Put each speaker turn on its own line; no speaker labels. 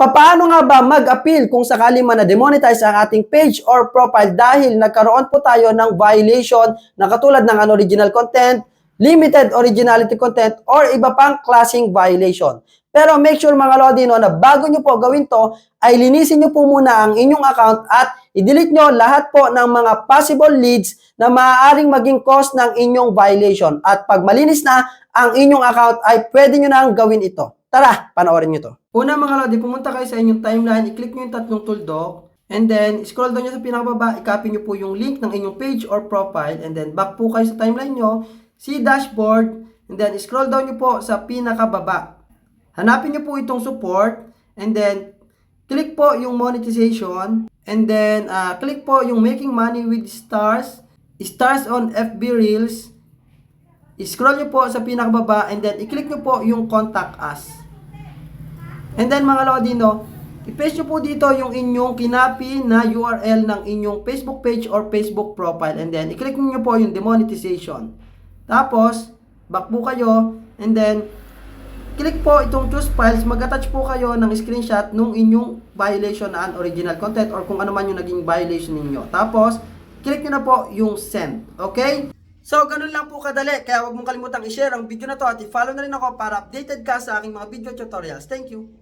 Paano nga ba mag-appeal kung sakali man na-demonetize ang ating page or profile dahil nagkaroon po tayo ng violation na katulad ng unoriginal content, limited originality content, or iba pang klaseng violation. Pero make sure mga Lodi no, na bago nyo po gawin to, ay linisin nyo po muna ang inyong account at i-delete nyo lahat po ng mga possible leads na maaaring maging cause ng inyong violation. At pag malinis na ang inyong account, ay pwede nyo na gawin ito. Tara, panoorin nyo to. Una mga Lodi, pumunta kayo sa inyong timeline, i-click nyo yung tatlong tuldok, and then scroll down nyo sa pinakababa, i-copy nyo po yung link ng inyong page or profile, and then back po kayo sa timeline nyo, see dashboard, and then scroll down nyo po sa pinakababa. Hanapin nyo po itong support, and then click po yung monetization, and then ah, click po yung making money with stars, stars on FB Reels, scroll nyo po sa pinakababa, and then i-click nyo po yung contact us. And then mga Lodi, no, i-paste nyo po dito yung inyong kinapi na URL ng inyong Facebook page or Facebook profile. And then, i-click nyo po yung demonetization. Tapos, back po kayo. And then, click po itong choose files. Mag-attach po kayo ng screenshot nung inyong violation na unoriginal content or kung ano man yung naging violation ninyo. Tapos, click nyo na po yung send. Okay? So, ganun lang po kadali. Kaya huwag mong kalimutang i-share ang video na to at i-follow na rin ako para updated ka sa aking mga video tutorials. Thank you!